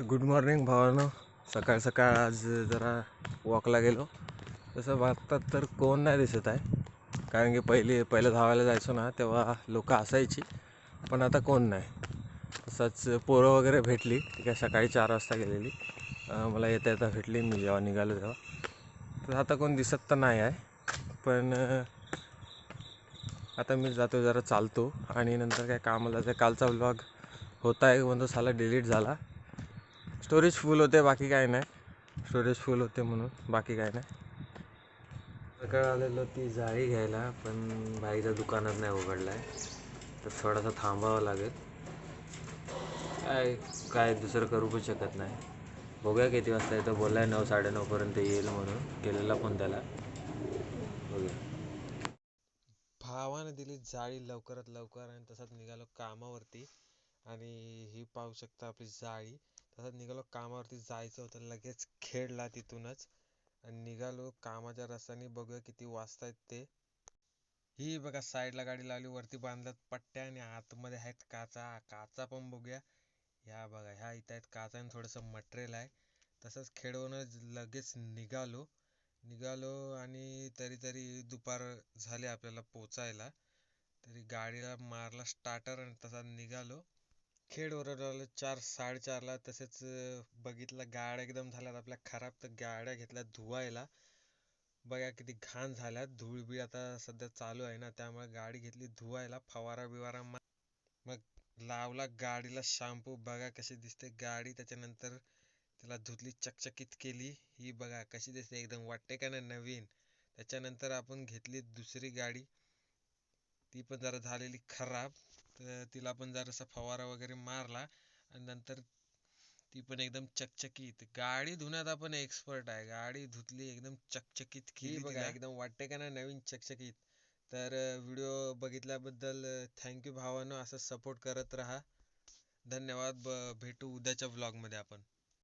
Good morning भावानं. सकाळ सकाळ आज जरा वॉकला गेलो. तसं भारतात तर कोण नाही दिसत आहे. कारण की पहिले पहिलं धावायला जायचो ना तेव्हा लोकं असायची पण आता कोण नाही. तसंच पोरं वगैरे भेटली. ती काय सकाळी चार वाजता गेलेली. मला येता येता भेटली. मी जेव्हा निघालो तेव्हा. तर आता कोण दिसत तर नाही आहे. पण आता मी जातो जरा चालतो. आणि नंतर काय कामाला जे कालचा ब्लॉग होता आहे. म्हणतो साला डिलीट झाला. स्टोरेज फुल होते बाकी काय नाही. स्टोरेज फुल होते म्हणून बाकी काय नाही. सकाळ आलेलो ती जाळी घ्यायला पण भाईचा दुकानात नाही उघडला आहे तर थोडासा थांबावं लागेल. काय काय दुसरं करू पण शकत नाही. बघूया किती वाजता येतो. बोललाय नऊ साडेनऊपर्यंत येईल म्हणून. केलेला पण त्याला. बघूया. भावाने दिली जाळी लवकरात लवकर आणि तसंच निघालो कामावरती. आणि ही पाहू शकता आपली जाळी. तसंच निघालो कामावरती जायचं होतं लगेच खेळला तिथूनच. आणि निघालो कामाच्या रस्त्याने बघूया किती वाजता ते. ही बघा साईडला गाडी लावली वरती बांधल्यात पट्ट्या आणि आतमध्ये आहेत काचा. काचा पण बघूया. ह्या बघा ह्या इथं आहेत काचा आणि थोडंसं मटेरियल आहे. तसंच खेळवूनच लगेच निघालो. निघालो आणि तरी तरी दुपार झाले आपल्याला पोचायला. तरी गाडीला मारला स्टार्टर आणि तसा निघालो. खेड ओरडलं चार साडेचारला तसेच बघितला बघितलं गाड्या एकदम झाल्यात आपल्या खराब तर गाड्या घेतल्या धुवायला. बघा किती घाण झाल्यात धूळ बी आता सध्या चालू आहे ना त्यामुळे गाडी घेतली धुवायला फवारा बिवारा मग लावला गाडीला शॅम्पू बघा कशी दिसते गाडी त्याच्यानंतर त्याला धुतली चकचकीत केली ही बघा कशी दिसते एकदम वाटते का नाही नवीन. त्याच्यानंतर आपण घेतली दुसरी गाडी ती पण जरा झालेली खराब. तर तिला पण जरासा फवारा वगैरे मारला आणि नंतर ती पण एकदम चकचकीत. गाडी धुण्यात आपण एक्सपर्ट आहे. गाडी धुतली एकदम चकचकीत केली बघा. एकदम वाटते का नाही? नवीन चकचकीत. तर व्हिडिओ बघितल्याबद्दल थँक्यू भावानो. असं सपोर्ट करत राहा. धन्यवाद. भेटू उद्याच्या vlog मध्ये आपण.